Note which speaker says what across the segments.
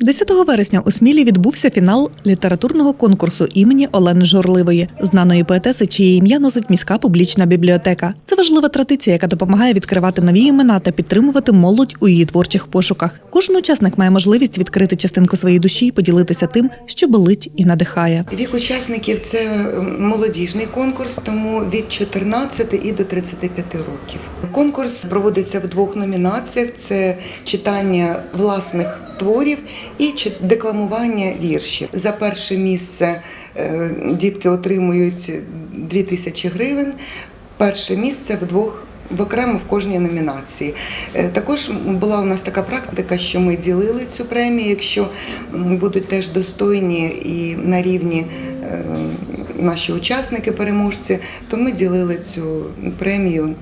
Speaker 1: 10 вересня у Смілі відбувся фінал літературного конкурсу імені Олени Жорливої, знаної поетеси, чиє ім'я носить міська публічна бібліотека. Це важлива традиція, яка допомагає відкривати нові імена та підтримувати молодь у її творчих пошуках. Кожен учасник має можливість відкрити частинку своєї душі і поділитися тим, що болить і надихає.
Speaker 2: Вік учасників це е, молодіжний конкурс, тому від 14 і до 35 років. Конкурс проводиться в двох номінаціях: це читання власних творів і декламування віршів. За перше місце е, дітки отримують 2000 гривень. Перше місце в двох. В окремо в кожній номінації. Е, Також була у нас така практика, що ми ділили цю премію. Якщо будуть теж достойні і на рівні е, наші учасники-переможці, то ми ділили цю премію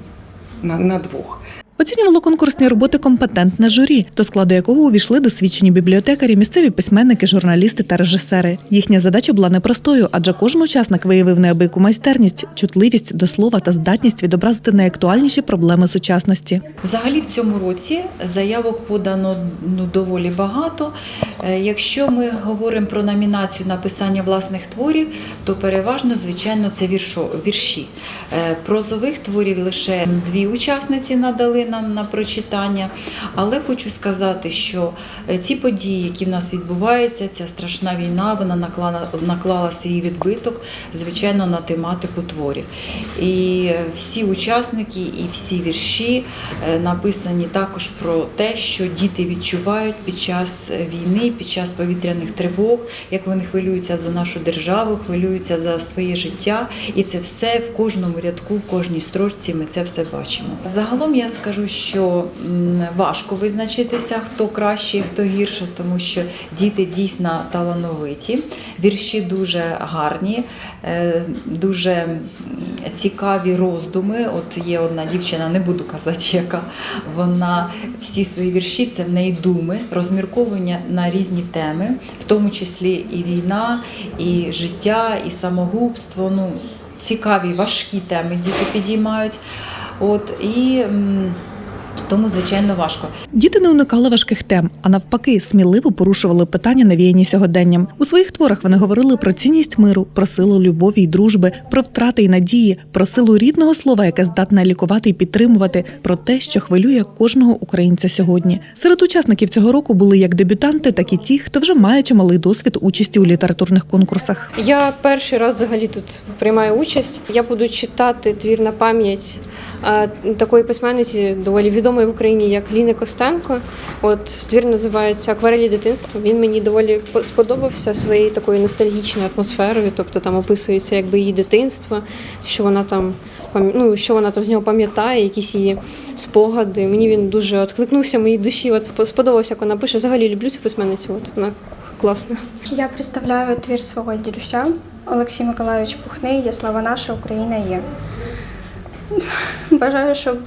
Speaker 2: на, на двох.
Speaker 1: Оцінювало конкурсні роботи компетентне журі, до складу якого увійшли досвідчені бібліотекарі, місцеві письменники, журналісти та режисери. Їхня задача була непростою, адже кожен учасник виявив неабияку майстерність, чутливість до слова та здатність відобразити найактуальніші проблеми сучасності.
Speaker 3: Взагалі в цьому році заявок подано ну, доволі багато. Е, Якщо ми говоримо про номінацію написання власних творів, то переважно, звичайно, це вірші. Е, Прозових творів лише дві учасниці надали нам на прочитання. Але хочу сказати, що е, ці події, які в нас відбуваються, ця страшна війна, вона наклала, наклала свій відбиток, звичайно, на тематику творів. І всі учасники і всі вірші написані також про те, що діти відчувають під час е, під час повітряних тривог, як вони хвилюються за нашу державу, хвилюються за своє життя. І це все в кожному рядку, в кожній строчці ми це все бачимо. Загалом я скажу, що важко визначитися, хто краще, хто гірше, тому що діти дійсно талановиті, вірші дуже гарні, е, дуже цікаві роздуми. От є одна дівчина, не буду казати, яка вона всі свої вірші це в неї думи, розмірковування на різні теми, в тому числі і війна, і життя, і самогубство. Ну, цікаві, важкі теми діти підіймають. От і тому, звичайно, важко.
Speaker 1: Діти не уникали важких тем, а навпаки, сміливо порушували питання, навіяні сьогоденням. У своїх творах вони говорили про цінність миру, про силу любові й дружби, про втрати й надії, про силу рідного слова, яке здатне лікувати і підтримувати, про те, що хвилює кожного українця сьогодні. Серед учасників цього року були як дебютанти, так і ті, хто вже має чималий досвід участі у літературних конкурсах.
Speaker 4: Я перший раз взагалі тут приймаю участь. Я буду читати твір на пам'ять е, такої письменниці, доволі відомої в Україні, як Ліни Костенко. От твір називається Акварелі дитинства. Він мені доволі сподобався своєю такою ностальгічною атмосферою. Тобто там описується якби її дитинство, що вона там ну, що вона там з нього пам'ятає, якісь її спогади. Мені він дуже відкликнувся моїй душі. От сподобався, як вона пише. Взагалі люблю цю письменницю. От вона класна.
Speaker 5: Я представляю твір свого дідуся Олексій Миколайович Пухний «Я слава наша Україна є. Бажаю, щоб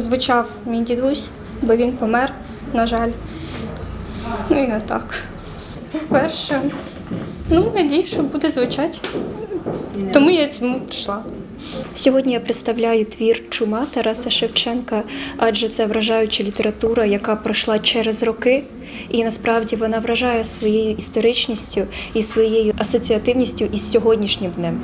Speaker 5: звучав мій дідусь, бо він помер, на жаль. Ну і отак. Вперше. Ну, надію, що буде звучати. Тому я цьому прийшла.
Speaker 6: Сьогодні я представляю твір Чума Тараса Шевченка, адже це вражаюча література, яка пройшла через роки, і насправді вона вражає своєю історичністю і своєю асоціативністю із сьогоднішнім днем.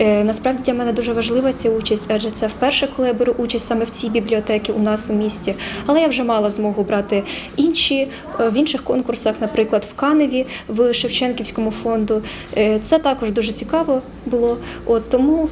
Speaker 6: Е, насправді для мене дуже важлива ця участь, адже це вперше, коли я беру участь саме в цій бібліотеці у нас у місті. Але я вже мала змогу брати інші е, в інших конкурсах, наприклад, в Каневі в Шевченківському фонду. Е, Це також дуже цікаво було. От тому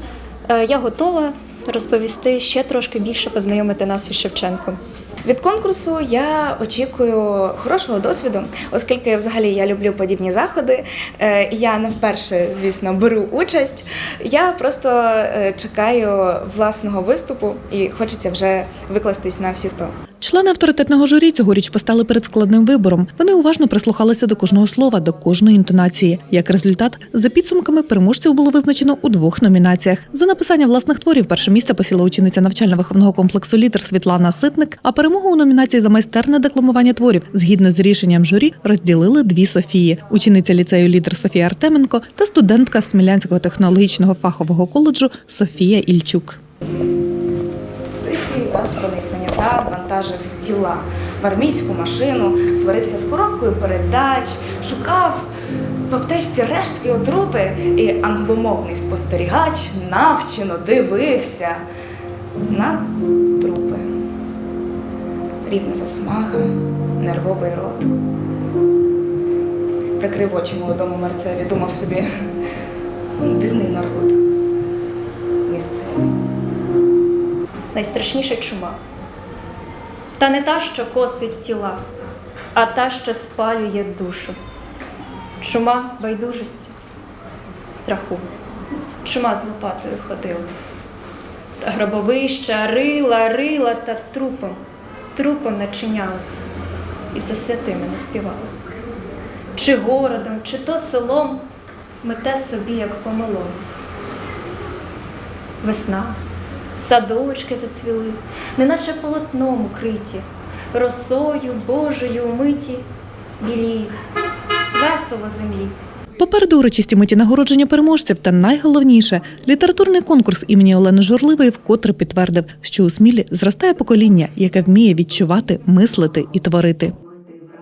Speaker 6: Я готова розповісти ще трошки більше познайомити нас із Шевченком.
Speaker 7: Від конкурсу я очікую хорошого досвіду, оскільки взагалі я люблю подібні заходи. Е, Я не вперше, звісно, беру участь. Я просто е, чекаю власного виступу і хочеться вже викластись на всі сто.
Speaker 1: Члени авторитетного журі цьогоріч постали перед складним вибором. Вони уважно прислухалися до кожного слова, до кожної інтонації. Як результат, за підсумками переможців було визначено у двох номінаціях. За написання власних творів перше місце посіла учениця навчально-виховного комплексу літер Світлана Ситник, а перемогу у номінації за майстерне декламування творів згідно з рішенням журі розділили дві Софії: учениця ліцею літер Софія Артеменко та студентка Смілянського технологічного фахового коледжу Софія Ільчук.
Speaker 7: Заспаний санітар вантажив тіла в армійську машину, сварився з коробкою передач, шукав в аптечці рештки отрути, і англомовний спостерігач навчено дивився на трупи. Рівна засмага, нервовий рот. Прикрив очі молодому мерцеві, думав собі, дивний народ
Speaker 6: Найстрашніша чума. Та не та, що косить тіла, а та, що спалює душу. Чума байдужості, страху. Чума з лопатою ходила. Та гробовища рила, рила та трупом, трупом начиняла. І за святими не співала. Чи городом, чи то селом мете собі, як помилом. Весна, садочки зацвіли, неначе полотном укриті, росою Божою умиті біліють, весело землі.
Speaker 1: Попереду урочисті миті нагородження переможців та найголовніше літературний конкурс імені Олени Журливої вкотре підтвердив, що у Смілі зростає покоління, яке вміє відчувати, мислити і творити.